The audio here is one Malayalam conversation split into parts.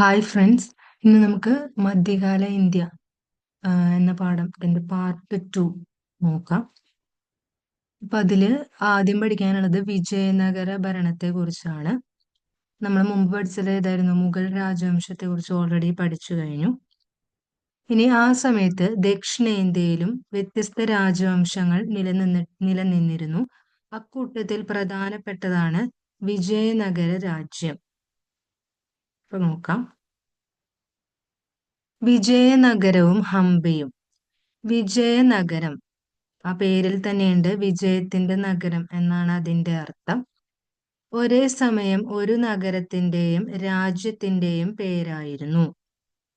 ഹായ് ഫ്രണ്ട്സ് ഇന്ന് നമുക്ക് മധ്യകാല ഇന്ത്യ എന്ന പാഠം പാഠത്തിന്റെ പാർട്ട് ടു നോക്കാം. അപ്പൊ അതിൽ ആദ്യം പഠിക്കാനുള്ളത് വിജയനഗര ഭരണത്തെ കുറിച്ചാണ്. നമ്മൾ മുമ്പ് പഠിച്ചത് ഏതായിരുന്നു? മുഗൾ രാജവംശത്തെ കുറിച്ച് ഓൾറെഡി പഠിച്ചു കഴിഞ്ഞു. ഇനി ആ സമയത്ത് ദക്ഷിണേന്ത്യയിലും വ്യത്യസ്ത രാജവംശങ്ങൾ നിലനിന്ന് നിലനിന്നിരുന്നു. അക്കൂട്ടത്തിൽ പ്രധാനപ്പെട്ടതാണ് വിജയനഗര രാജ്യം. അപ്പൊ നോക്കാം. വിജയനഗരവും ഹംപിയും. വിജയനഗരം. ആ പേരിൽ തന്നെയുണ്ട് വിജയത്തിന്റെ നഗരം എന്നാണ് അതിന്റെ അർത്ഥം. ഒരേ സമയം ഒരു നഗരത്തിന്റെയും രാജ്യത്തിന്റെയും പേരായിരുന്നു.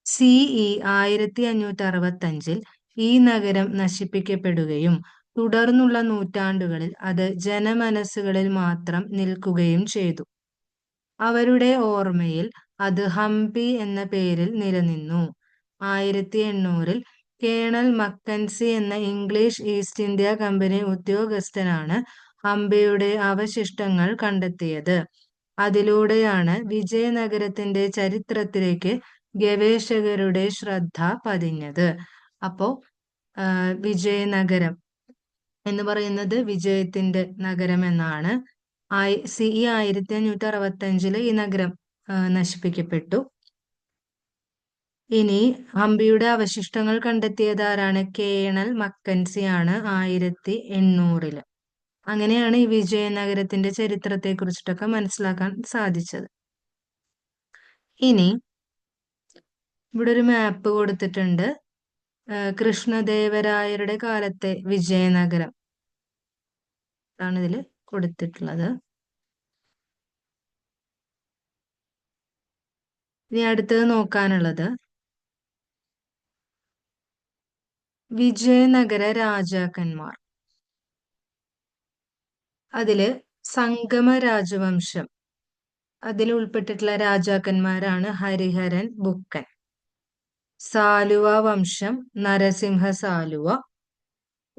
സിഇ ആയിരത്തി അഞ്ഞൂറ്റി അറുപത്തി അഞ്ചിൽ ഈ നഗരം നശിപ്പിക്കപ്പെടുകയും തുടർന്നുള്ള നൂറ്റാണ്ടുകളിൽ അത് ജനമനസ്സുകളിൽ മാത്രം നിൽക്കുകയും ചെയ്തു. അവരുടെ ഓർമ്മയിൽ അത് ഹംപി എന്ന പേരിൽ നിലനിന്നു. ആയിരത്തി എണ്ണൂറിൽ കേണൽ മക്കൻസി എന്ന ഇംഗ്ലീഷ് ഈസ്റ്റ് ഇന്ത്യ കമ്പനി ഉദ്യോഗസ്ഥനാണ് ഹംപിയുടെ അവശിഷ്ടങ്ങൾ കണ്ടെത്തിയത്. അതിലൂടെയാണ് വിജയനഗരത്തിന്റെ ചരിത്രത്തിലേക്ക് ഗവേഷകരുടെ ശ്രദ്ധ പതിഞ്ഞത്. അപ്പോ വിജയനഗരം എന്ന് പറയുന്നത് വിജയത്തിന്റെ നഗരം എന്നാണ്. ആയി സി ഇ ആയിരത്തി അഞ്ഞൂറ്റി അറുപത്തി അഞ്ചിൽ ഈ നഗരം. നശിപ്പിക്കപ്പെട്ടു. ഇനി ഹംപിയുടെ അവശിഷ്ടങ്ങൾ കണ്ടെത്തിയത് ആരാണ് കേണൽ മക്കൻസി ആണ് ആയിരത്തി എണ്ണൂറിൽ. അങ്ങനെയാണ് ഈ വിജയനഗരത്തിന്റെ ചരിത്രത്തെ കുറിച്ചിട്ടൊക്കെ മനസ്സിലാക്കാൻ സാധിച്ചത്. ഇനി ഇവിടെ ഒരു മാപ്പ് കൊടുത്തിട്ടുണ്ട്. കൃഷ്ണദേവരായരുടെ കാലത്തെ വിജയനഗരം. ആണ് ഇതിൽ കൊടുത്തിട്ടുള്ളത്. ഇനി അടുത്തത് നോക്കാനുള്ളത്. വിജയനഗര രാജാക്കന്മാർ. അതിൽ സംഗമ രാജവംശം. അതിൽ ഉൾപ്പെട്ടിട്ടുള്ള രാജാക്കന്മാരാണ് ഹരിഹരൻ ബുക്കൻ. സാലുവ വംശം നരസിംഹ സാലുവ.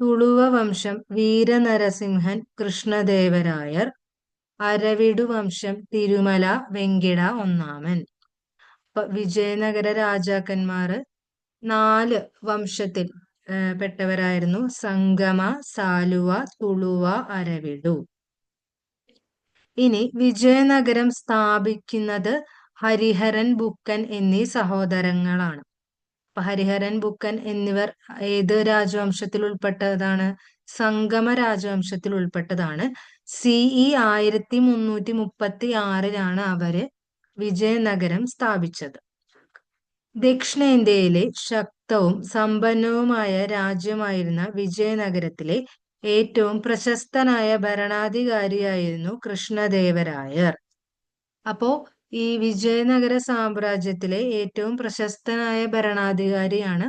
തുളുവ വംശം വീരനരസിംഹൻ കൃഷ്ണദേവരായർ. അരവിടു വംശം തിരുമല വെങ്കിട ഒന്നാമൻ. വിജയനഗര രാജാക്കന്മാര് നാല് വംശത്തിൽ പെട്ടവരായിരുന്നു. സംഗമ സാലുവ തുളുവ അരവിടു. ഇനി വിജയനഗരം സ്ഥാപിക്കുന്നത് ഹരിഹരൻ ബുക്കൻ എന്നീ സഹോദരങ്ങളാണ്. അപ്പൊ ഹരിഹരൻ ബുക്കൻ എന്നിവർ ഏത് രാജവംശത്തിൽ ഉൾപ്പെട്ടതാണ്? സംഗമ രാജവംശത്തിൽ ഉൾപ്പെട്ടതാണ്. സിഇ ആയിരത്തി മുന്നൂറ്റി മുപ്പത്തി ആറിലാണ് അവർ വിജയനഗരം സ്ഥാപിച്ചത്. ദക്ഷിണേന്ത്യയിലെ ശക്തവും സമ്പന്നവുമായ രാജ്യമായിരുന്ന വിജയനഗരത്തിലെ ഏറ്റവും പ്രശസ്തനായ ഭരണാധികാരിയായിരുന്നു കൃഷ്ണദേവരായർ. അപ്പോ ഈ വിജയനഗര സാമ്രാജ്യത്തിലെ ഏറ്റവും പ്രശസ്തനായ ഭരണാധികാരിയാണ്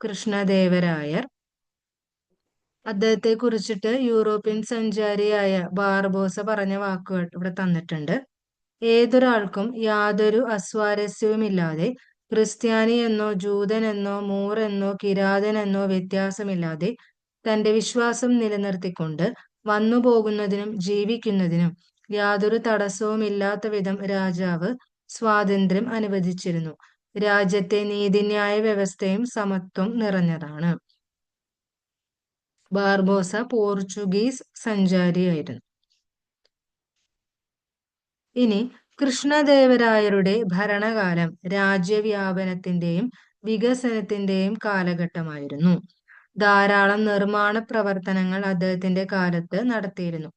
കൃഷ്ണദേവരായർ. അദ്ദേഹത്തെ കുറിച്ചിട്ട് യൂറോപ്യൻ സഞ്ചാരിയായ ബാർബോസ പറഞ്ഞ വാക്കുകൾ ഇവിടെ തന്നിട്ടുണ്ട്. ഏതൊരാൾക്കും യാതൊരു അസ്വാരസ്യവുമില്ലാതെ ക്രിസ്ത്യാനി എന്നോ എന്നോ കിരാതൻ എന്നോ വ്യത്യാസമില്ലാതെ തന്റെ വിശ്വാസം നിലനിർത്തിക്കൊണ്ട് വന്നുപോകുന്നതിനും ജീവിക്കുന്നതിനും യാതൊരു തടസ്സവുമില്ലാത്ത വിധം രാജാവ് സ്വാതന്ത്ര്യം അനുവദിച്ചിരുന്നു. രാജ്യത്തെ നീതിന്യായ വ്യവസ്ഥയും സമത്വം നിറഞ്ഞതാണ്. ബാർബോസ പോർച്ചുഗീസ് സഞ്ചാരിയായിരുന്നു. ഇനി കൃഷ്ണദേവരായരുടെ ഭരണകാലം രാജ്യവ്യാപനത്തിന്റെയും വികസനത്തിന്റെയും കാലഘട്ടമായിരുന്നു. ധാരാളം നിർമ്മാണ പ്രവർത്തനങ്ങൾ അദ്ദേഹത്തിന്റെ കാലത്ത് നടത്തിയിരുന്നു.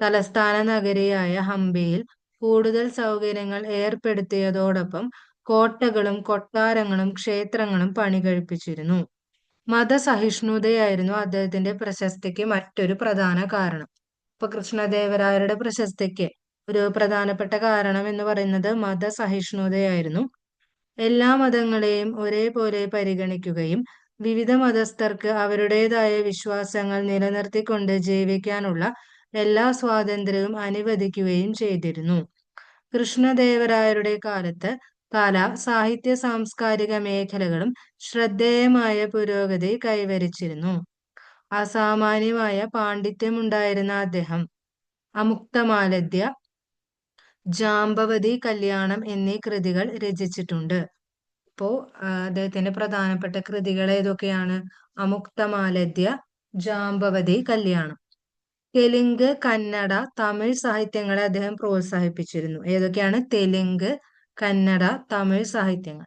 തലസ്ഥാന നഗരിയായ ഹംപിയിൽ കൂടുതൽ സൗകര്യങ്ങൾ ഏർപ്പെടുത്തിയതോടൊപ്പം കോട്ടകളും കൊട്ടാരങ്ങളും ക്ഷേത്രങ്ങളും പണികഴിപ്പിച്ചിരുന്നു. മതസഹിഷ്ണുതയായിരുന്നു അദ്ദേഹത്തിന്റെ പ്രശസ്തിക്ക് മറ്റൊരു പ്രധാന കാരണം. ഇപ്പൊ കൃഷ്ണദേവരായരുടെ പ്രശസ്തിക്ക് ഒരു പ്രധാനപ്പെട്ട കാരണം എന്ന് പറയുന്നത് മതസഹിഷ്ണുതയായിരുന്നു. എല്ലാ മതങ്ങളെയും ഒരേപോലെ പരിഗണിക്കുകയും വിവിധ മതസ്ഥർക്ക് അവരുടേതായ വിശ്വാസങ്ങൾ നിലനിർത്തിക്കൊണ്ട് ജീവിക്കാനുള്ള എല്ലാ സ്വാതന്ത്ര്യവും അനുവദിക്കുകയും ചെയ്തിരുന്നു. കൃഷ്ണദേവരായരുടെ കാലത്ത് കല സാഹിത്യ സാംസ്കാരിക മേഖലകളും ശ്രദ്ധേയമായ പുരോഗതി കൈവരിച്ചിരുന്നു. അസാമാന്യമായ പാണ്ഡിത്യമുണ്ടായിരുന്ന അദ്ദേഹം അമുക്തമാലദ്യ ജാമ്പവതി കല്യാണം എന്നീ കൃതികൾ രചിച്ചിട്ടുണ്ട്. ഇപ്പോ അദ്ദേഹത്തിന്റെ പ്രധാനപ്പെട്ട കൃതികൾ ഏതൊക്കെയാണ്? അമുക്തമാലദ്യ ജാമ്പവതി കല്യാണം. തെലുങ്ക് കന്നഡ തമിഴ് സാഹിത്യങ്ങളെ അദ്ദേഹം പ്രോത്സാഹിപ്പിച്ചിരുന്നു. ഏതൊക്കെയാണ്? തെലുങ്ക് കന്നഡ തമിഴ് സാഹിത്യങ്ങൾ.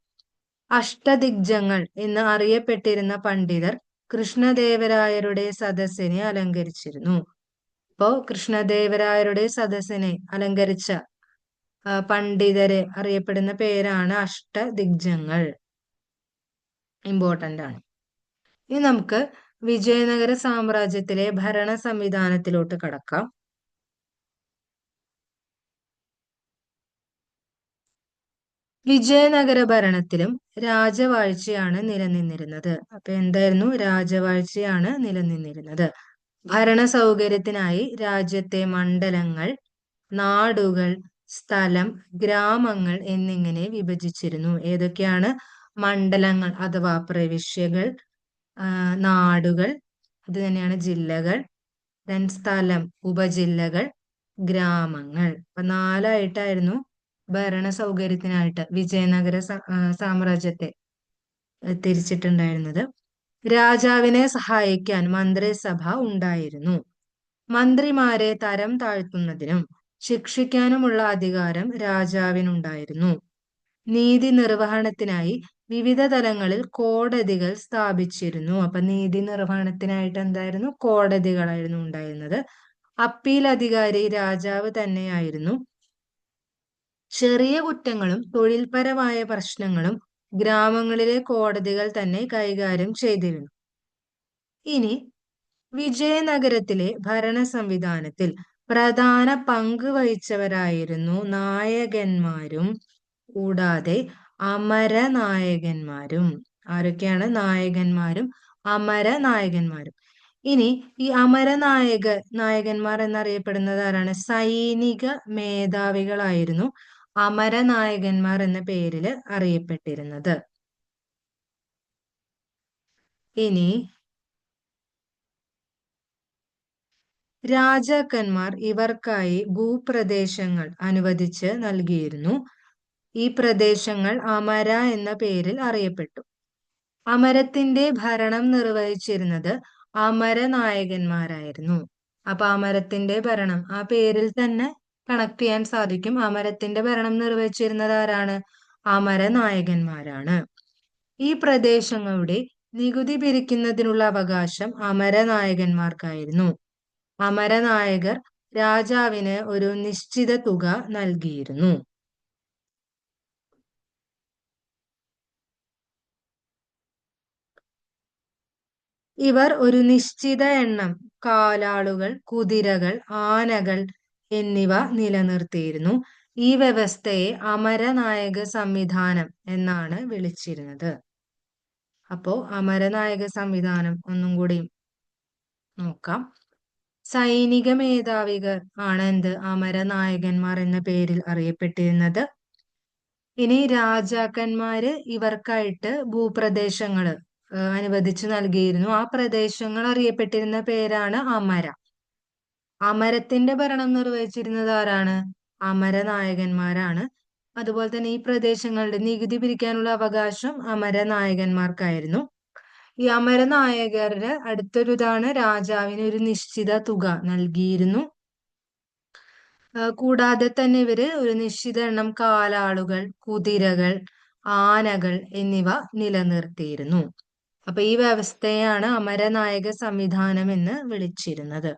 അഷ്ടദിഗ്ജങ്ങൾ എന്ന് അറിയപ്പെട്ടിരുന്ന പണ്ഡിതർ കൃഷ്ണദേവരായരുടെ സദസ്സിനെ അലങ്കരിച്ചിരുന്നു. ഇപ്പോ കൃഷ്ണദേവരായരുടെ സദസ്സിനെ അലങ്കരിച്ച പണ്ഡിതരെ അറിയപ്പെടുന്ന പേരാണ് അഷ്ടദിഗ്ജങ്ങൾ. ഇമ്പോർട്ടന്റ് ആണ്. ഇനി നമുക്ക് വിജയനഗര സാമ്രാജ്യത്തിലെ ഭരണ സംവിധാനത്തിലോട്ട് കടക്കാം. വിജയനഗര ഭരണത്തിലും രാജവാഴ്ചയാണ് നിലനിന്നിരുന്നത്. അപ്പൊ എന്തായിരുന്നു? രാജവാഴ്ചയാണ് നിലനിന്നിരുന്നത്. ഭരണ സൗകര്യത്തിനായി രാജ്യത്തെ മണ്ഡലങ്ങൾ നാടുകൾ സ്ഥലം ഗ്രാമങ്ങൾ എന്നിങ്ങനെ വിഭജിച്ചിരുന്നു. ഏതൊക്കെയാണ്? മണ്ഡലങ്ങൾ അഥവാ പ്രവിശ്യകൾ നാടുകൾ അത് തന്നെയാണ് ജില്ലകൾ. ദെൻ സ്ഥലം ഉപജില്ലകൾ ഗ്രാമങ്ങൾ. അപ്പൊ നാലായിട്ടായിരുന്നു ഭരണ സൗകര്യത്തിനായിട്ട് വിജയനഗര സാമ്രാജ്യത്തെ തിരിച്ചിട്ടുണ്ടായിരുന്നത്. രാജാവിനെ സഹായിക്കാൻ മന്ത്രിസഭ ഉണ്ടായിരുന്നു. മന്ത്രിമാരെ തരം താഴ്ത്തുന്നതിനും ശിക്ഷിക്കാനുമുള്ള അധികാരം രാജാവിനുണ്ടായിരുന്നു. നീതി നിർവഹണത്തിനായി വിവിധ തലങ്ങളിൽ കോടതികൾ സ്ഥാപിച്ചിരുന്നു. അപ്പൊ നീതി നിർവഹണത്തിനായിട്ട് എന്തായിരുന്നു? കോടതികളായിരുന്നു ഉണ്ടായിരുന്നത്. അപ്പീൽ അധികാരി രാജാവ് തന്നെയായിരുന്നു. ചെറിയ കുറ്റങ്ങളും തൊഴിൽപരമായ പ്രശ്നങ്ങളും ഗ്രാമങ്ങളിലെ കോടതികൾ തന്നെ കൈകാര്യം ചെയ്തിരുന്നു. ഇനി വിജയനഗരത്തിലെ ഭരണ സംവിധാനത്തിൽ പ്രധാന പങ്ക് വഹിച്ചവരായിരുന്നു നായകന്മാരും കൂടാതെ അമര നായകന്മാരും ആരൊക്കെയാണ് നായകന്മാരും? അമര നായകന്മാരും ഇനി ഈ അമര നായക നായകന്മാർ എന്നറിയപ്പെടുന്നത് ആരാണ്? സൈനിക മേധാവികളായിരുന്നു അമരനായകന്മാർ എന്ന പേരിൽ അറിയപ്പെട്ടിരുന്നത്. ഇനി രാജാക്കന്മാർ ഇവർക്കായി ഭൂപ്രദേശങ്ങൾ അനുവദിച്ച് നൽകിയിരുന്നു. ഈ പ്രദേശങ്ങൾ അമര എന്ന പേരിൽ അറിയപ്പെട്ടു. അമരത്തിന്റെ ഭരണം നിർവഹിച്ചിരുന്നത് അമരനായകന്മാരായിരുന്നു അപ്പൊ അമരത്തിന്റെ ഭരണം ആ പേരിൽ തന്നെ കണക്ട് ചെയ്യാൻ സാധിക്കും. അമരത്തിന്റെ ഭരണം നിർവഹിച്ചിരുന്നത് ആരാണ്? അമരനായകന്മാരാണ് ഈ പ്രദേശങ്ങളുടെ നികുതി പിരിക്കുന്നതിനുള്ള അവകാശം അമരനായകന്മാർക്കായിരുന്നു അമരനായകർ രാജാവിന് ഒരു നിശ്ചിത തുക നൽകിയിരുന്നു. ഇവർ ഒരു നിശ്ചിത എണ്ണം കാലാളുകൾ കുതിരകൾ ആനകൾ എന്നിവ നിലനിർത്തിയിരുന്നു. ഈ വ്യവസ്ഥയെ അമരനായക സംവിധാനം എന്നാണ് വിളിച്ചിരുന്നത്. അപ്പോ അമരനായക സംവിധാനം ഒന്നും കൂടി നോക്കാം. സൈനിക മേധാവികൾ ആണ് എന്ത്? അമരനായകന്മാർ എന്ന പേരിൽ അറിയപ്പെട്ടിരുന്നത്. ഇനി രാജാക്കന്മാര് ഇവർക്കായിട്ട് ഭൂപ്രദേശങ്ങൾ അനുവദിച്ചു നൽകിയിരുന്നു. ആ പ്രദേശങ്ങൾ അറിയപ്പെട്ടിരുന്ന പേരാണ് അമര. അമരത്തിന്റെ ഭരണം നിർവഹിച്ചിരുന്നത് ആരാണ്? അമരനായകന്മാരാണ്. അതുപോലെ തന്നെ ഈ പ്രദേശങ്ങളുടെ നികുതി പിരിക്കാനുള്ള അവകാശം അമരനായകന്മാർക്കായിരുന്നു. ഈ അമരനായകരുടെ അടുത്തൊരു ഇതാണ് രാജാവിന് ഒരു നിശ്ചിത തുക നൽകിയിരുന്നു. കൂടാതെ തന്നെ ഇവർ ഒരു നിശ്ചിത എണ്ണം കാലാളുകൾ കുതിരകൾ ആനകൾ എന്നിവ നിലനിർത്തിയിരുന്നു. അപ്പൊ ഈ വ്യവസ്ഥയാണ് അമരനായക സംവിധാനം എന്ന് വിളിച്ചിരുന്നത്.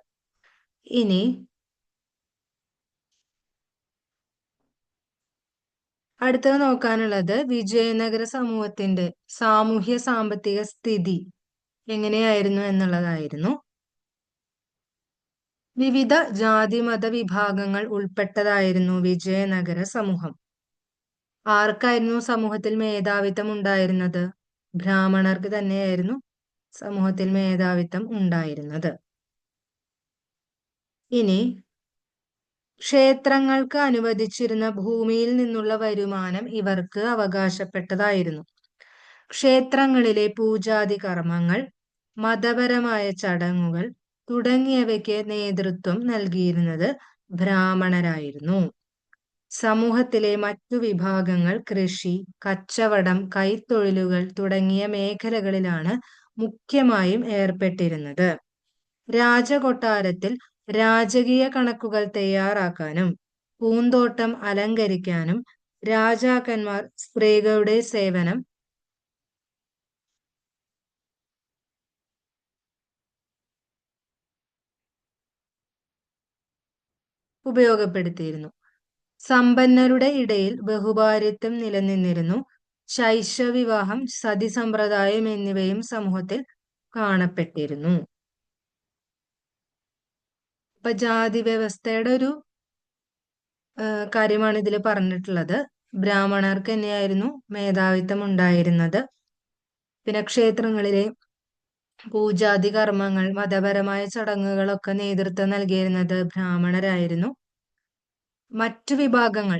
ഇനി അടുത്തത് നോക്കാനുള്ളത് വിജയനഗര സമൂഹത്തിന്റെ സാമൂഹ്യ സാമ്പത്തിക സ്ഥിതി എങ്ങനെയായിരുന്നു എന്നുള്ളതായിരുന്നു. വിവിധ ജാതി മത വിഭാഗങ്ങൾ ഉൾപ്പെട്ടതായിരുന്നു വിജയനഗര സമൂഹം. ആർക്കായിരുന്നു സമൂഹത്തിൽ മേധാവിത്വം ഉണ്ടായിരുന്നത്? ബ്രാഹ്മണർക്ക് തന്നെയായിരുന്നു സമൂഹത്തിൽ മേധാവിത്വം ഉണ്ടായിരുന്നത്. ഇനി ക്ഷേത്രങ്ങൾക്ക് അനുവദിച്ചിരുന്ന ഭൂമിയിൽ നിന്നുള്ള വരുമാനം ഇവർക്ക് അവകാശപ്പെട്ടതായിരുന്നു. ക്ഷേത്രങ്ങളിലെ പൂജാതി കർമ്മങ്ങൾ മതപരമായ ചടങ്ങുകൾ തുടങ്ങിയവയ്ക്ക് നേതൃത്വം നൽകിയിരുന്നത് ബ്രാഹ്മണരായിരുന്നു. സമൂഹത്തിലെ മറ്റു വിഭാഗങ്ങൾ കൃഷി കച്ചവടം കൈത്തൊഴിലുകൾ തുടങ്ങിയ മേഖലകളിലാണ് മുഖ്യമായും ഏർപ്പെട്ടിരുന്നത്. രാജകൊട്ടാരത്തിൽ രാജകീയ കണക്കുകൾ തയ്യാറാക്കാനും പൂന്തോട്ടം അലങ്കരിക്കാനും രാജാക്കന്മാർ സ്ത്രീകളുടെ സേവനം ഉപയോഗപ്പെടുത്തിയിരുന്നു. സമ്പന്നരുടെ ഇടയിൽ ബഹുഭാര്യത്വം നിലനിന്നിരുന്നു. ശൈശവിവാഹം സതി സമ്പ്രദായം എന്നിവയും സമൂഹത്തിൽ കാണപ്പെട്ടിരുന്നു. ഇപ്പൊ ജാതി വ്യവസ്ഥയുടെ ഒരു കാര്യമാണ് ഇതിൽ പറഞ്ഞിട്ടുള്ളത്. ബ്രാഹ്മണർക്ക് തന്നെയായിരുന്നു മേധാവിത്വം ഉണ്ടായിരുന്നത്. പിന്നെ ക്ഷേത്രങ്ങളിലെ പൂജാതി കർമ്മങ്ങൾ മതപരമായ ചടങ്ങുകളൊക്കെ നേതൃത്വം നൽകിയിരുന്നത് ബ്രാഹ്മണരായിരുന്നു. മറ്റു വിഭാഗങ്ങൾ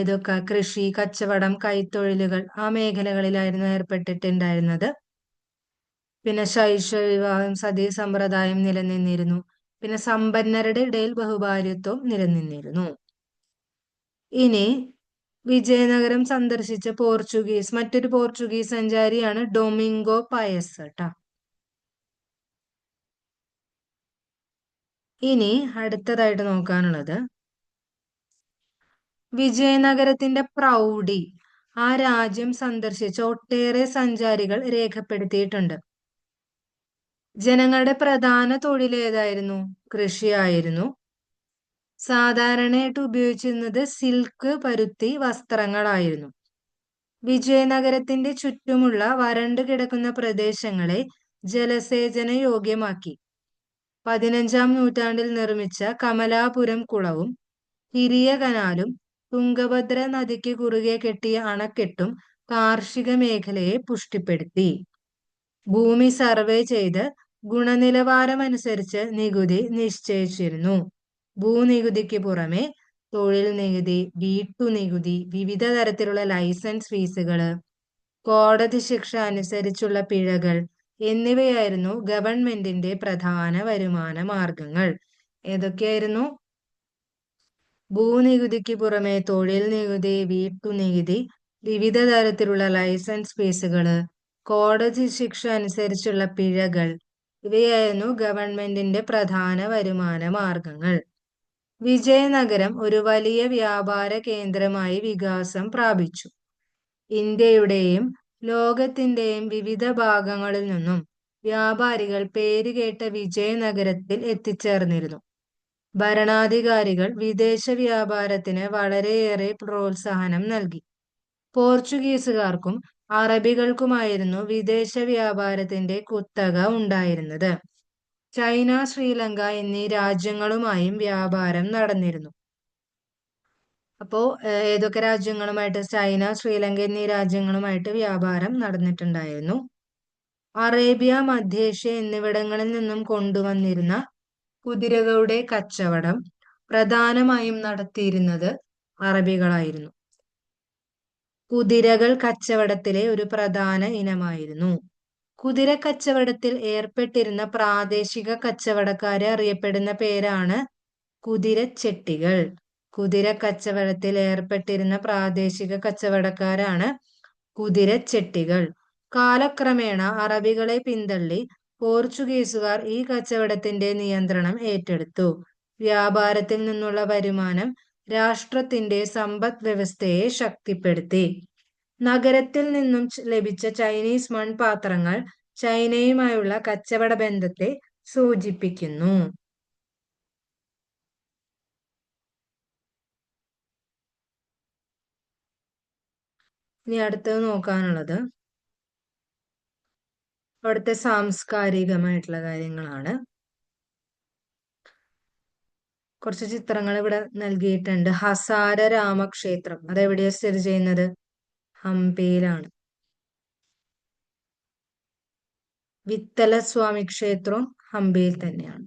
ഇതൊക്കെ കൃഷി കച്ചവടം കൈത്തൊഴിലുകൾ ആ മേഖലകളിലായിരുന്നു ഏർപ്പെട്ടിട്ടുണ്ടായിരുന്നത്. പിന്നെ ശൈശവ വിവാഹം സതീ സമ്പ്രദായം നിലനിന്നിരുന്നു. പിന്നെ സമ്പന്നരുടെ ഇടയിൽ ബഹുഭാര്യത്വം നിലനിന്നിരുന്നു. ഇനി വിജയനഗരം സന്ദർശിച്ച പോർച്ചുഗീസ് മറ്റൊരു പോർച്ചുഗീസ് സഞ്ചാരിയാണ് ഡൊമിംഗോ പയസ് ട്ടാ. ഇനി അടുത്തതായിട്ട് നോക്കാനുള്ളത്. വിജയനഗരത്തിന്റെ പ്രൗഢി. ആ രാജ്യം സന്ദർശിച്ച ഒട്ടേറെ സഞ്ചാരികൾ രേഖപ്പെടുത്തിയിട്ടുണ്ട്. ജനങ്ങളുടെ പ്രധാന തൊഴിൽ ഏതായിരുന്നു? കൃഷിയായിരുന്നു സാധാരണയായിട്ട് ഉപയോഗിച്ചിരുന്നത് സിൽക്ക് പരുത്തി വസ്ത്രങ്ങളായിരുന്നു വിജയനഗരത്തിന്റെ ചുറ്റുമുള്ള വരണ്ടു കിടക്കുന്ന പ്രദേശങ്ങളെ ജലസേചന യോഗ്യമാക്കി. പതിനഞ്ചാം നൂറ്റാണ്ടിൽ നിർമ്മിച്ച കമലാപുരം കുളവും ഹിരിയ കനാലും തുംഗഭദ്ര നദിക്ക് കുറുകെ കെട്ടിയ അണക്കെട്ടും കാർഷിക മേഖലയെ പുഷ്ടിപ്പെടുത്തി. ഭൂമി സർവേ ചെയ്ത് ഗുണനിലവാരമനുസരിച്ച് നികുതി നിശ്ചയിച്ചിരുന്നു. ഭൂനികുതിക്ക് പുറമെ തൊഴിൽ നികുതി വീട്ടു നികുതി വിവിധ തരത്തിലുള്ള ലൈസൻസ് ഫീസുകൾ കോടതി ശിക്ഷ അനുസരിച്ചുള്ള പിഴകൾ എന്നിവയായിരുന്നു ഗവൺമെന്റിന്റെ പ്രധാന വരുമാന മാർഗങ്ങൾ. ഏതൊക്കെയായിരുന്നു? ഭൂനികുതിക്ക് പുറമെ തൊഴിൽ നികുതി വീട്ടു നികുതി വിവിധ തരത്തിലുള്ള ലൈസൻസ് ഫീസുകൾ കോടതി ശിക്ഷ അനുസരിച്ചുള്ള പിഴകൾ ഇവയായിരുന്നു ഗവൺമെന്റിന്റെ പ്രധാന വരുമാന മാർഗങ്ങൾ. വിജയനഗരം ഒരു വലിയ വ്യാപാര കേന്ദ്രമായി വികാസം പ്രാപിച്ചു. ഇന്ത്യയുടെയും ലോകത്തിന്റെയും വിവിധ ഭാഗങ്ങളിൽ നിന്നും വ്യാപാരികൾ പേരുകേട്ട വിജയനഗരത്തിൽ എത്തിച്ചേർന്നിരുന്നു. ഭരണാധികാരികൾ വിദേശ വ്യാപാരത്തിന് വളരെയേറെ പ്രോത്സാഹനം നൽകി. പോർച്ചുഗീസുകാർക്കും അറബികൾക്കുമായിരുന്നു വിദേശ വ്യാപാരത്തിന്റെ കുത്തക ഉണ്ടായിരുന്നത്. ചൈന ശ്രീലങ്ക എന്നീ രാജ്യങ്ങളുമായും വ്യാപാരം നടന്നിരുന്നു. അപ്പോ ഏതൊക്കെ രാജ്യങ്ങളുമായിട്ട്? ചൈന ശ്രീലങ്ക എന്നീ രാജ്യങ്ങളുമായിട്ട് വ്യാപാരം നടന്നിട്ടുണ്ടായിരുന്നു. അറേബ്യ മധ്യേഷ്യ എന്നിവിടങ്ങളിൽ നിന്നും കൊണ്ടുവന്നിരുന്ന കുതിരകളുടെ കച്ചവടം പ്രധാനമായും നടത്തിയിരുന്നത് അറബികളായിരുന്നു. കുതിരകൾ കച്ചവടത്തിലെ ഒരു പ്രധാന ഇനമായിരുന്നു. കുതിര കച്ചവടത്തിൽ ഏർപ്പെട്ടിരുന്ന പ്രാദേശിക കച്ചവടക്കാരെ അറിയപ്പെടുന്ന പേരാണ് കുതിരച്ചെട്ടികൾ കുതിര കച്ചവടത്തിൽ ഏർപ്പെട്ടിരുന്ന പ്രാദേശിക കച്ചവടക്കാരാണ് കുതിരച്ചെട്ടികൾ കാലക്രമേണ അറബികളെ പിന്തള്ളി പോർച്ചുഗീസുകാർ ഈ കച്ചവടത്തിന്റെ നിയന്ത്രണം ഏറ്റെടുത്തു. വ്യാപാരത്തിൽ നിന്നുള്ള വരുമാനം രാഷ്ട്രത്തിന്റെ സമ്പദ് വ്യവസ്ഥയെ ശക്തിപ്പെടുത്തി. നഗരത്തിൽ നിന്നും ലഭിച്ച ചൈനീസ് മൺപാത്രങ്ങൾ ചൈനയുമായുള്ള കച്ചവട ബന്ധത്തെ സൂചിപ്പിക്കുന്നു. ഇനി അടുത്തത് നോക്കാനുള്ളത് അവിടുത്തെ സാംസ്കാരികമായിട്ടുള്ള കാര്യങ്ങളാണ്. കുറച്ച് ചിത്രങ്ങൾ ഇവിടെ നൽകിയിട്ടുണ്ട്. ഹസാര രാമക്ഷേത്രം. അതെവിടെയാണ് സ്ഥിതി ചെയ്യുന്നത്? ഹംപിയിലാണ് വിത്തല സ്വാമി ക്ഷേത്രവും ഹംപിയിൽ തന്നെയാണ്.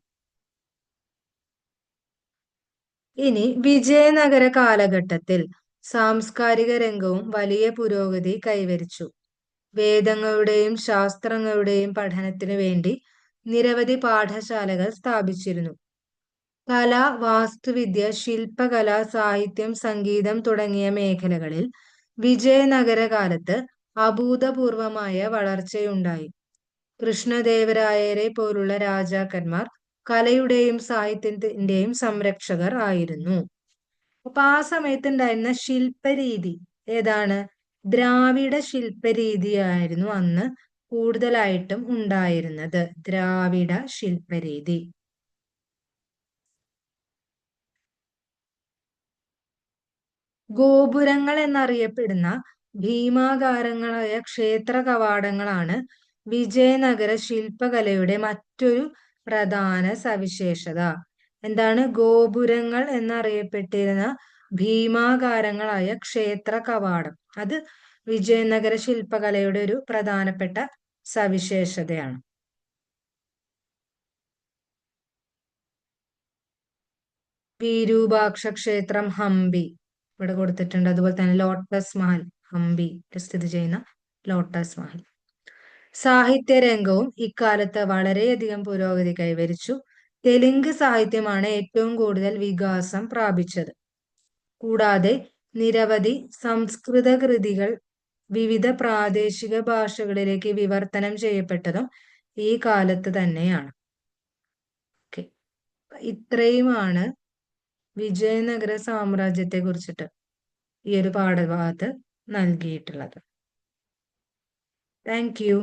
ഇനി വിജയനഗര കാലഘട്ടത്തിൽ സാംസ്കാരിക രംഗവും വലിയ പുരോഗതി കൈവരിച്ചു. വേദങ്ങളുടെയും ശാസ്ത്രങ്ങളുടെയും പഠനത്തിനു വേണ്ടി നിരവധി പാഠശാലകൾ സ്ഥാപിച്ചിരുന്നു. കല വാസ്തുവിദ്യ ശില്പകല സാഹിത്യം സംഗീതം തുടങ്ങിയ മേഖലകളിൽ വിജയനഗര കാലത്ത് അഭൂതപൂർവമായ വളർച്ചയുണ്ടായി. കൃഷ്ണദേവരായരെ പോലുള്ള രാജാക്കന്മാർ കലയുടെയും സാഹിത്യത്തിന്റെയും സംരക്ഷകർ ആയിരുന്നു. അപ്പൊ ആ സമയത്ത് ഉണ്ടായിരുന്ന ശില്പരീതി ഏതാണ്? ദ്രാവിഡ ശില്പരീതിയായിരുന്നു അന്ന് കൂടുതലായിട്ടും ഉണ്ടായിരുന്നത്. ദ്രാവിഡ ശില്പരീതി. ഗോപുരങ്ങൾ എന്നറിയപ്പെടുന്ന ഭീമാകാരങ്ങളായ ക്ഷേത്ര കവാടങ്ങളാണ് വിജയനഗര ശില്പകലയുടെ മറ്റൊരു പ്രധാന സവിശേഷത. എന്താണ്? ഗോപുരങ്ങൾ എന്നറിയപ്പെട്ടിരുന്ന ഭീമാകാരങ്ങളായ ക്ഷേത്ര കവാടം അത് വിജയനഗര ശില്പകലയുടെ ഒരു പ്രധാനപ്പെട്ട സവിശേഷതയാണ്. വിരൂപാക്ഷ ക്ഷേത്രം ഹംപി. ഇവിടെ കൊടുത്തിട്ടുണ്ട്. അതുപോലെ തന്നെ ലോട്ടസ് മഹൽ ഹംപി സ്ഥിതി ചെയ്യുന്ന ലോട്ടസ് മഹൽ. സാഹിത്യ രംഗവും ഇക്കാലത്ത് വളരെയധികം പുരോഗതി കൈവരിച്ചു. തെലുങ്ക് സാഹിത്യമാണ് ഏറ്റവും കൂടുതൽ വികാസം പ്രാപിച്ചത്. കൂടാതെ നിരവധി സംസ്കൃത കൃതികൾ വിവിധ പ്രാദേശിക ഭാഷകളിലേക്ക് വിവർത്തനം ചെയ്യപ്പെട്ടതും ഈ കാലത്ത് തന്നെയാണ്. ഇത്രയുമാണ് വിജയനഗര സാമ്രാജ്യത്തെ കുറിച്ചിട്ട് ഈ ഒരു പാഠഭാഗത്ത് നൽകിയിട്ടുള്ളത്. Thank you